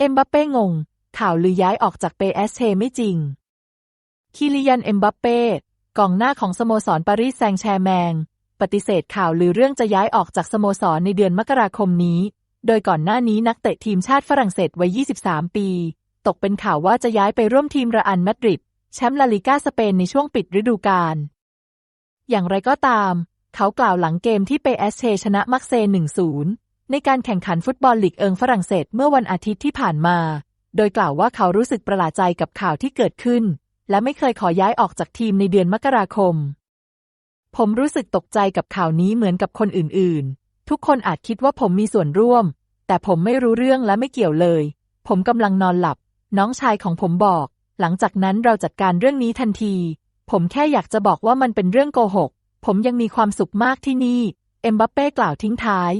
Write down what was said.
เอ็มบัปเป้งง ข่าวลือย้ายออกจากเปเอสเชไม่จริง คิริยันเอ็มบัปเป้กองหน้าของสโมสรปารีสแซงแชร์แมง ปฏิเสธข่าวลือเรื่องจะย้ายออกจากสโมสรในเดือนมกราคมนี้ โดยก่อนหน้านี้นักเตะทีมชาติฝรั่งเศสวัย 23 ปี ตกเป็นข่าวว่าจะย้ายไปร่วมทีมระอันมาดริดแชมป์ลาลิก้าสเปนในช่วงปิดฤดูกาล อย่างไรก็ตาม เขากล่าวหลังเกมที่เปเอสเชชนะมักเซ1-0 ในการแข่งขันฟุตบอลลีกเอิงฝรั่งเศสเมื่อวันอาทิตย์ที่ผ่านมา โดยกล่าวว่าเขารู้สึกประหลาดใจกับข่าวที่เกิดขึ้น และไม่เคยขอย้ายออกจากทีมในเดือนมกราคม ผมรู้สึกตกใจกับข่าวนี้เหมือนกับคนอื่นๆ ทุกคนอาจคิดว่าผมมีส่วนร่วม แต่ผมไม่รู้เรื่องและไม่เกี่ยวเลย ผมกำลังนอนหลับ น้องชายของผมบอก หลังจากนั้นเราจัดการเรื่องนี้ทันที ผมแค่อยากจะบอกว่ามันเป็นเรื่องโกหก ผมยังมีความสุขมากที่นี่ เอ็มบัปเป้กล่าวทิ้งท้าย